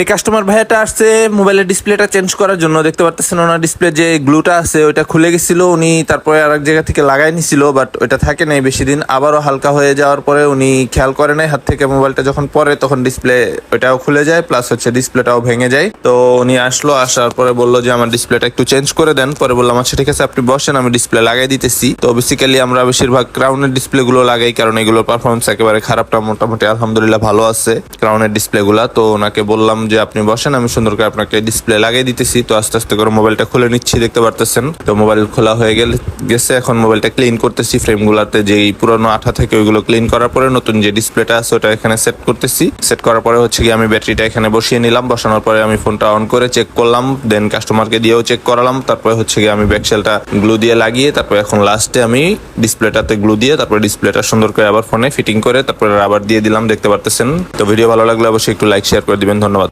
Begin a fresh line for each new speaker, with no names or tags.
এই কাস্টমার ভাইয়াটা আসছে মোবাইলের ডিসপ্লেটা চেঞ্জ করার জন্য। দেখতে পারতেছেন ওনার ডিসপ্লে যে গ্লুটা আছে, ওইটা খুলে গেছিল। উনি তারপরে আরেক জায়গা থেকে লাগাই নিছিল বাট ওইটা থাকে নাই বেশি দিন আবারও হালকা হয়ে যাওয়ার পরে উনি খেয়াল করে নাই, হাত থেকে মোবাইলটা যখন পরে তখন ডিসপ্লে ওইটাও খুলে যায় প্লাস হচ্ছে ডিসপ্লেটাও ভেঙে যায়। তো উনি আসলো, আসার পরে বলল যে, আমার ডিসপ্লেটা একটু চেঞ্জ করে দেন। পরে বললাম আচ্ছা ঠিক আছে, আপনি বসেন, আমি ডিসপ্লে লাগাই দিতেছি। তো বেসিক্যালি আমরা বেশিরভাগ ক্রাউনের ডিসপ্লে গুলো লাগাই, কারণ এগুলোর পারফরমেন্স একেবারে খারাপটা মোটামুটি আলহামদুলিল্লাহ ভালো আছে ক্রাউনের ডিসপ্লে গুলা তো ওনাকে বললাম যে আপনি বসেন, আমি সুন্দর করে আপনাকে ডিসপ্লে লাগিয়ে দিতেছি। তো আস্তে আস্তে করে মোবাইলটা খুলে নিচ্ছি, দেখতে পারতেছেন? তো মোবাইল খোলা হয়ে গেলে, গেছে, এখন মোবাইলটা ক্লিন করতেছি। ফ্রেম গুলাতে যেই পুরনো আঠা থেকে, ওইগুলো ক্লিন করার পরে নতুন যে ডিসপ্লেটা আছে, ওটা এখানে সেট করতেছি। সেট করার পরে হচ্ছে কি আমি ব্যাটারিটা এখানে বসিয়ে নিলাম। বসানোর পরে আমি ফোনটা অন করে চেক করলাম। দেন কাস্টমারকে দিয়েও চেক করালাম। তারপরে হচ্ছে কি আমি ব্যাকসেলটা গ্লু দিয়ে লাগিয়ে, তারপরে এখন লাস্টে আমি ডিসপ্লেটাতে গ্লু দিয়ে, তারপরে ডিসপ্লেটা সুন্দর করে আবার ফোনে ফিটিং করে, তারপরে রাবার দিয়ে দিলাম, দেখতে পারতেছেন? তো ভিডিও ভালো লাগলে অবশ্যই একটু লাইক শেয়ার করে দিবেন। ধন্যবাদ।